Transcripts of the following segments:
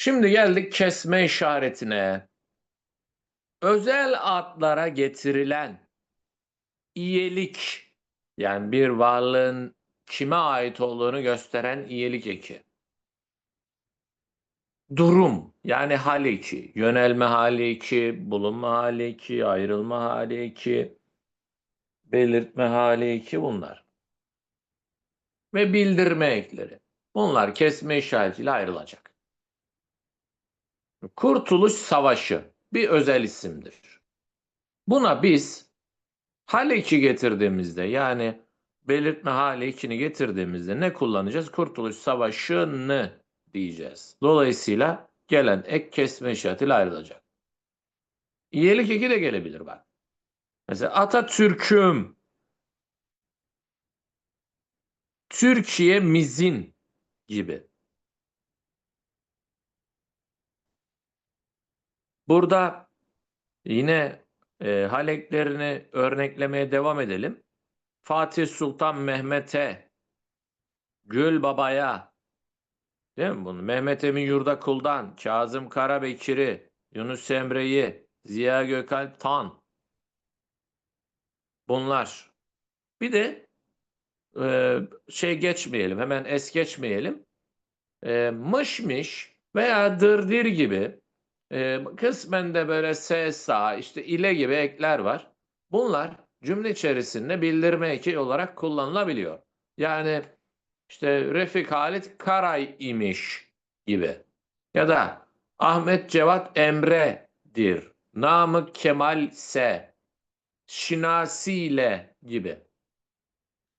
Şimdi geldik kesme işaretine. Özel adlara getirilen iyelik yani bir varlığın kime ait olduğunu gösteren iyelik eki. Durum yani hal eki, yönelme hali eki, bulunma hali eki, ayrılma hali eki, belirtme hali eki bunlar. Ve bildirme ekleri. Bunlar kesme işaretiyle ayrılacak. Kurtuluş Savaşı bir özel isimdir. Buna biz hal eki getirdiğimizde yani belirtme hali ekini getirdiğimizde ne kullanacağız? Kurtuluş Savaşı'nı diyeceğiz. Dolayısıyla gelen ek kesme işaretiyle ayrılacak. İyelik eki de gelebilir bak. Mesela Atatürk'üm Türkiye'mizin gibi. Burada yine e, haleklerini örneklemeye devam edelim. Fatih Sultan Mehmet'e, Gül Baba'ya, değil mi bunu? Mehmet Emin Yurdakul'dan, Kazım Karabekir'i, Yunus Emre'yi, Ziya Gökalp Tan. Bunlar. Bir de e, şey geçmeyelim, hemen es geçmeyelim. E, mışmış veya dırdir gibi e, kısmen de böyle S, sa, işte ile gibi ekler var. Bunlar cümle içerisinde bildirme eki olarak kullanılabiliyor. Yani işte Refik Halit Karay imiş gibi. Ya da Ahmet Cevat Emre'dir. Namık Kemal Se. Şinasiyle gibi.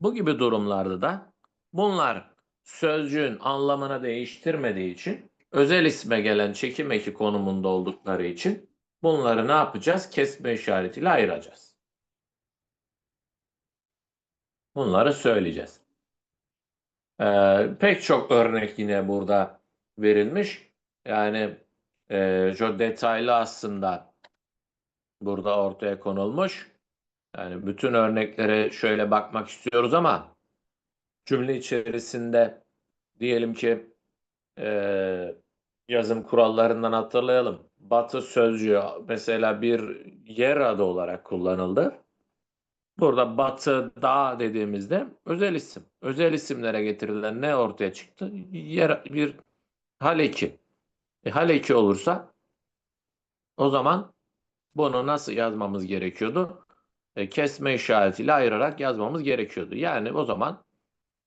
Bu gibi durumlarda da bunlar sözcüğün anlamını değiştirmediği için özel isme gelen çekim eki konumunda oldukları için bunları ne yapacağız? Kesme işaretiyle ayıracağız. Bunları söyleyeceğiz. Ee, pek çok örnek yine burada verilmiş. Yani e, çok detaylı aslında burada ortaya konulmuş. Yani bütün örneklere şöyle bakmak istiyoruz ama cümle içerisinde diyelim ki e, yazım kurallarından hatırlayalım. Batı sözcüğü mesela bir yer adı olarak kullanıldı. Burada batı, dağ dediğimizde özel isim. Özel isimlere getirilen ne ortaya çıktı? Yer, bir hal eki. E, hal eki olursa o zaman bunu nasıl yazmamız gerekiyordu? E, kesme işaretiyle ayırarak yazmamız gerekiyordu. Yani o zaman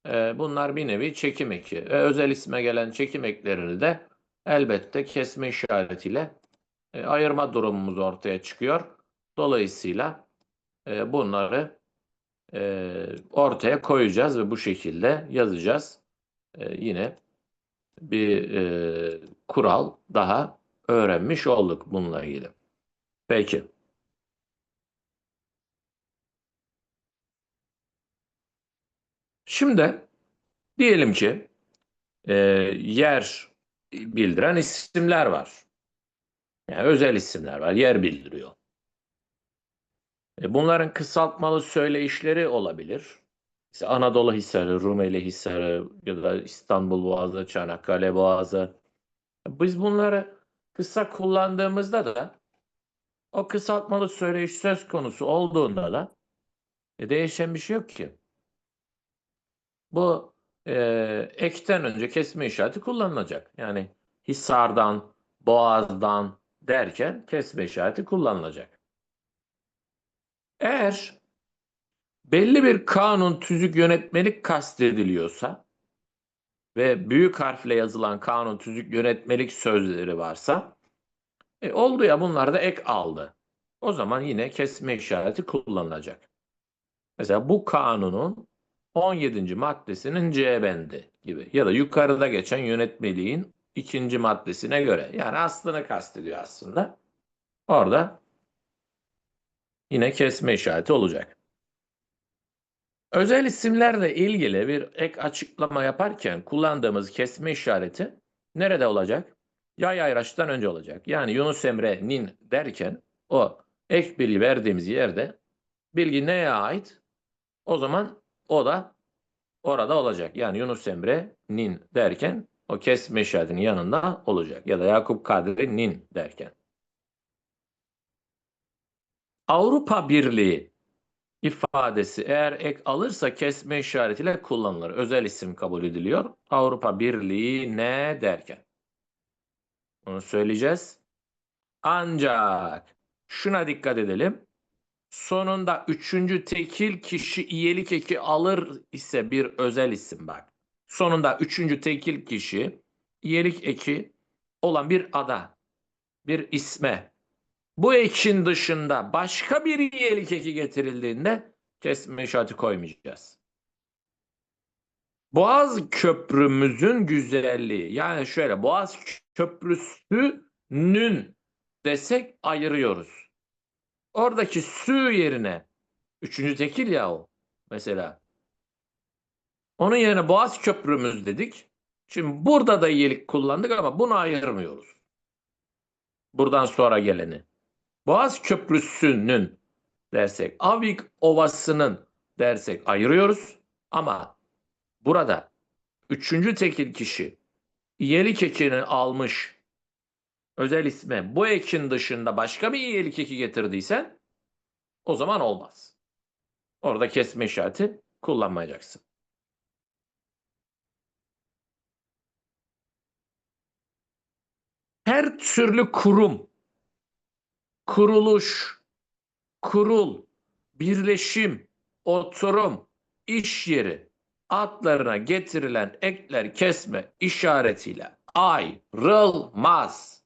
e, bunlar bir nevi çekim eki. E, özel isme gelen çekim eklerini de elbette kesme işaretiyle e, ayırma durumumuz ortaya çıkıyor. Dolayısıyla e, bunları e, ortaya koyacağız ve bu şekilde yazacağız. E, yine bir e, kural daha öğrenmiş olduk bununla ilgili. Peki. Şimdi diyelim ki e, yer bildiren isimler var. Yani özel isimler var. Yer bildiriyor. E, bunların kısaltmalı söyleyişleri olabilir. İşte Anadolu Hisarı, Rumeli Hisarı ya da İstanbul Boğazı, Çanakkale Boğazı. Biz bunları kısa kullandığımızda da o kısaltmalı söyleyiş söz konusu olduğunda da e, değişen bir şey yok ki. Bu e, ekten önce kesme işareti kullanılacak. Yani Hisar'dan, Boğaz'dan derken kesme işareti kullanılacak. Eğer belli bir kanun tüzük yönetmelik kastediliyorsa ve büyük harfle yazılan kanun tüzük yönetmelik sözleri varsa e, oldu ya bunlar da ek aldı. O zaman yine kesme işareti kullanılacak. Mesela bu kanunun 17. maddesinin C bendi gibi ya da yukarıda geçen yönetmeliğin ikinci maddesine göre. Yani aslını kastediyor aslında. Orada yine kesme işareti olacak. Özel isimlerle ilgili bir ek açıklama yaparken kullandığımız kesme işareti nerede olacak? Yay ayraçtan önce olacak. Yani Yunus Emre'nin derken o ek bilgi verdiğimiz yerde bilgi neye ait? O zaman o da orada olacak. Yani Yunus Emre'nin derken o kesme işaretinin yanında olacak. Ya da Yakup Kadri'nin derken. Avrupa Birliği ifadesi eğer ek alırsa kesme işaretiyle kullanılır. Özel isim kabul ediliyor. Avrupa Birliği ne derken. Onu söyleyeceğiz. Ancak şuna dikkat edelim. Sonunda üçüncü tekil kişi iyelik eki alır ise bir özel isim bak. Sonunda üçüncü tekil kişi iyelik eki olan bir ada, bir isme. Bu ekin dışında başka bir iyelik eki getirildiğinde kesme işareti koymayacağız. Boğaz Köprümüzün güzelliği. Yani şöyle Boğaz Köprüsü'nün desek ayırıyoruz. Oradaki sü yerine üçüncü tekil ya o mesela. Onun yerine Boğaz Köprümüz dedik. Şimdi burada da iyilik kullandık ama bunu ayırmıyoruz. Buradan sonra geleni. Boğaz Köprüsü'nün dersek, Avik Ovası'nın dersek ayırıyoruz. Ama burada üçüncü tekil kişi iyelik ekini almış özel isme bu ekin dışında başka bir iyelik eki getirdiysen o zaman olmaz. Orada kesme işareti kullanmayacaksın. Her türlü kurum, kuruluş, kurul, birleşim, oturum, iş yeri adlarına getirilen ekler kesme işaretiyle ayrılmaz.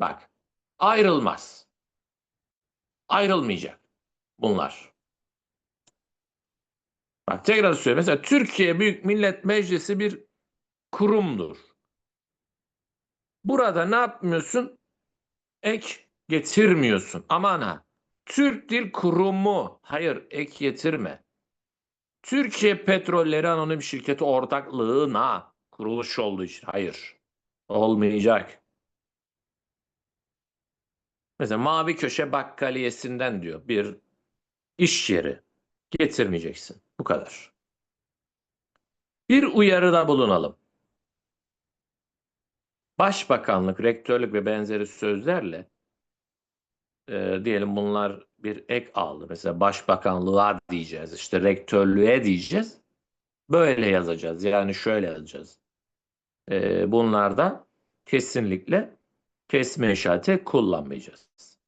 Bak, ayrılmaz. Ayrılmayacak bunlar. Bak tekrar söylüyorum. Mesela Türkiye Büyük Millet Meclisi bir kurumdur. Burada ne yapmıyorsun? Ek getirmiyorsun. Aman ha. Türk Dil Kurumu. Hayır ek getirme. Türkiye Petrolleri Anonim Şirketi ortaklığına kuruluş olduğu için. Hayır. Olmayacak. Mesela Mavi Köşe Bakkaliyesi'nden diyor bir iş yeri getirmeyeceksin. Bu kadar. Bir uyarıda bulunalım. Başbakanlık, rektörlük ve benzeri sözlerle e, diyelim bunlar bir ek aldı. Mesela başbakanlığa diyeceğiz, işte rektörlüğe diyeceğiz. Böyle yazacağız. Yani şöyle yazacağız. E, bunlarda kesinlikle kesme işareti kullanmayacağız.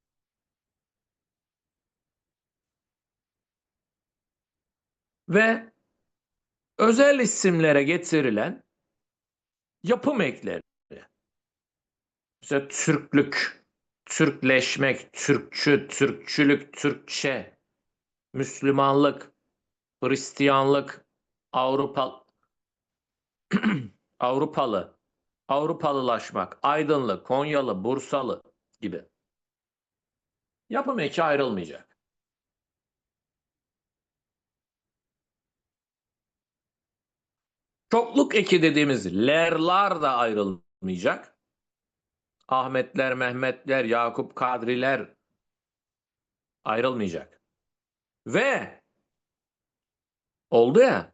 Ve özel isimlere getirilen yapım ekleri. Mesela Türklük, Türkleşmek, Türkçü, Türkçülük, Türkçe, Müslümanlık, Hristiyanlık, Avrupa Avrupalı, Avrupalılaşmak, Aydınlı, Konyalı, Bursalı gibi. Yapım eki ayrılmayacak. Çokluk eki dediğimiz lerlar da ayrılmayacak. Ahmetler, Mehmetler, Yakup Kadriler ayrılmayacak. Ve oldu ya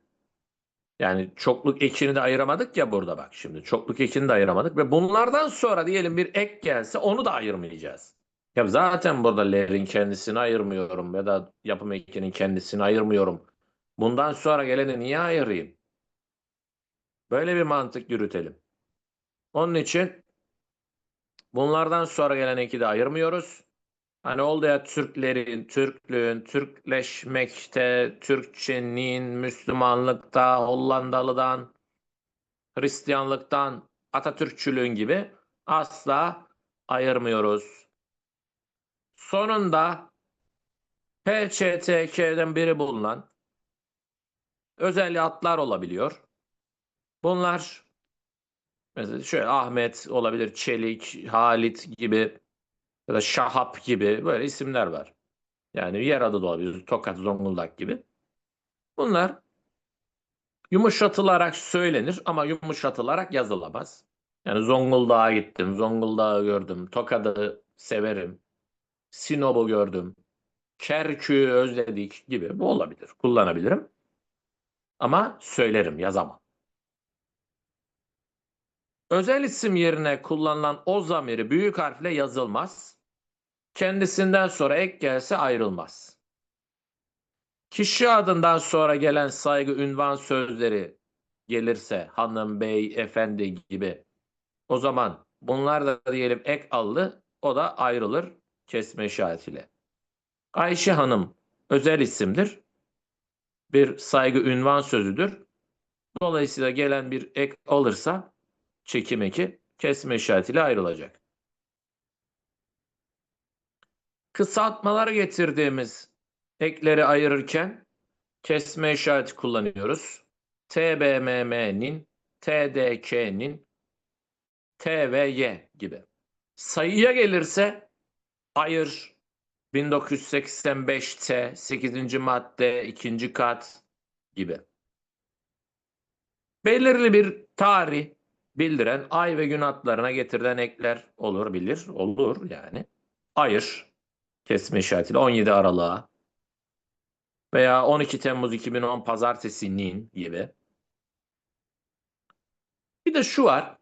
yani çokluk ekini de ayıramadık ya burada bak şimdi. Çokluk ekini de ayıramadık ve bunlardan sonra diyelim bir ek gelse onu da ayırmayacağız. Ya zaten burada L'in kendisini ayırmıyorum ya da yapım ekinin kendisini ayırmıyorum. Bundan sonra geleni niye ayırayım? Böyle bir mantık yürütelim. Onun için bunlardan sonra gelen eki de ayırmıyoruz. Hani oldu ya Türklerin, Türklüğün, Türkleşmekte, Türkçenin, Müslümanlıkta, Hollandalıdan, Hristiyanlıktan, Atatürkçülüğün gibi asla ayırmıyoruz. Sonunda PÇTK'den biri bulunan özel adlar olabiliyor. Bunlar mesela şöyle Ahmet olabilir, Çelik, Halit gibi ya da Şahap gibi böyle isimler var. Yani yer adı da olabilir. Tokat, Zonguldak gibi. Bunlar yumuşatılarak söylenir ama yumuşatılarak yazılamaz. Yani Zonguldak'a gittim, Zonguldak'ı gördüm, Tokat'ı severim, Sinop'u gördüm, Kerkük'ü özledik gibi bu olabilir. Kullanabilirim. Ama söylerim, yazamam. özel isim yerine kullanılan o zamiri büyük harfle yazılmaz. Kendisinden sonra ek gelse ayrılmaz. Kişi adından sonra gelen saygı ünvan sözleri gelirse hanım, bey, efendi gibi o zaman bunlar da diyelim ek allı o da ayrılır kesme işaretiyle. Ayşe Hanım özel isimdir. Bir saygı ünvan sözüdür. Dolayısıyla gelen bir ek alırsa çekim eki kesme işaretiyle ayrılacak. Kısaltmalar getirdiğimiz ekleri ayırırken kesme işareti kullanıyoruz. TBMM'nin, TDK'nin, T ve Y gibi. Sayıya gelirse ayır 1985T 8. madde 2. kat gibi. Belirli bir tarih bildiren ay ve gün adlarına getirilen ekler olur bilir. Olur yani. Ayır kesme işaretiyle 17 Aralık'a veya 12 Temmuz 2010 pazartesinin gibi. Bir de şu var.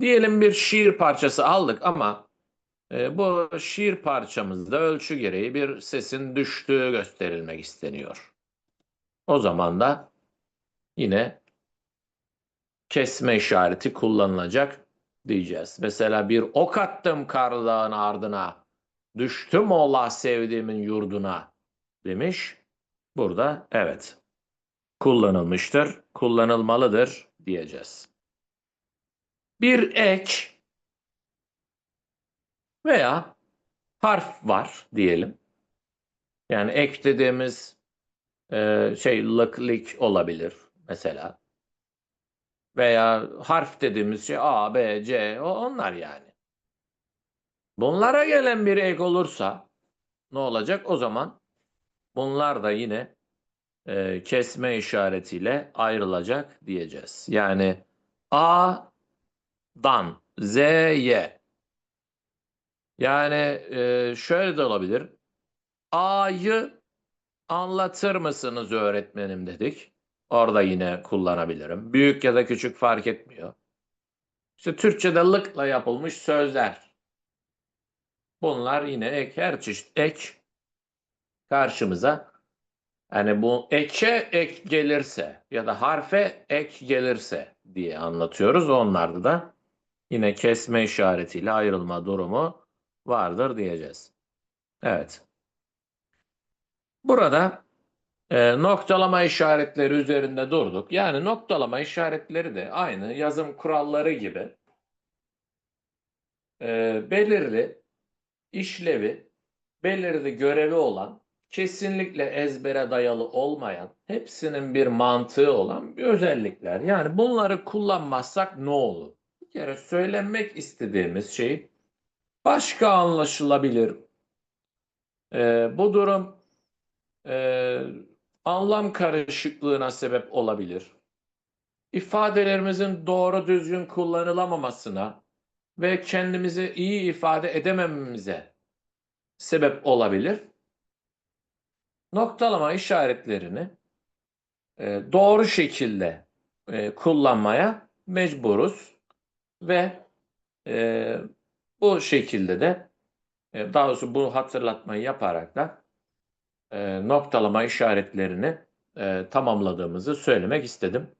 Diyelim bir şiir parçası aldık ama e, bu şiir parçamızda ölçü gereği bir sesin düştüğü gösterilmek isteniyor. O zaman da yine kesme işareti kullanılacak diyeceğiz. Mesela bir ok attım karlığın ardına, düştüm ola sevdiğimin yurduna demiş. Burada evet kullanılmıştır, kullanılmalıdır diyeceğiz. Bir ek veya harf var diyelim. Yani ek dediğimiz e, şey lık lik olabilir mesela. Veya harf dediğimiz şey A, B, C onlar yani. Bunlara gelen bir ek olursa ne olacak? O zaman bunlar da yine e, kesme işaretiyle ayrılacak diyeceğiz. Yani A'dan Z'ye yani e, şöyle de olabilir. A'yı anlatır mısınız öğretmenim dedik. Orada yine kullanabilirim. Büyük ya da küçük fark etmiyor. İşte Türkçe'de lıkla yapılmış sözler. Bunlar yine ek, her çeşit ek karşımıza. Yani bu eke ek gelirse ya da harfe ek gelirse diye anlatıyoruz. Onlarda da yine kesme işaretiyle ayrılma durumu vardır diyeceğiz. Evet. Burada e, noktalama işaretleri üzerinde durduk. Yani noktalama işaretleri de aynı yazım kuralları gibi e, belirli işlevi, belirli görevi olan, kesinlikle ezbere dayalı olmayan, hepsinin bir mantığı olan bir özellikler. Yani bunları kullanmazsak ne olur? Bir kere söylenmek istediğimiz şey başka anlaşılabilir. E, bu durum e, anlam karışıklığına sebep olabilir. İfadelerimizin doğru düzgün kullanılamamasına ve kendimizi iyi ifade edemememize sebep olabilir. Noktalama işaretlerini e, doğru şekilde e, kullanmaya mecburuz ve e, bu şekilde de e, daha doğrusu bu hatırlatmayı yaparak da e, noktalama işaretlerini e, tamamladığımızı söylemek istedim.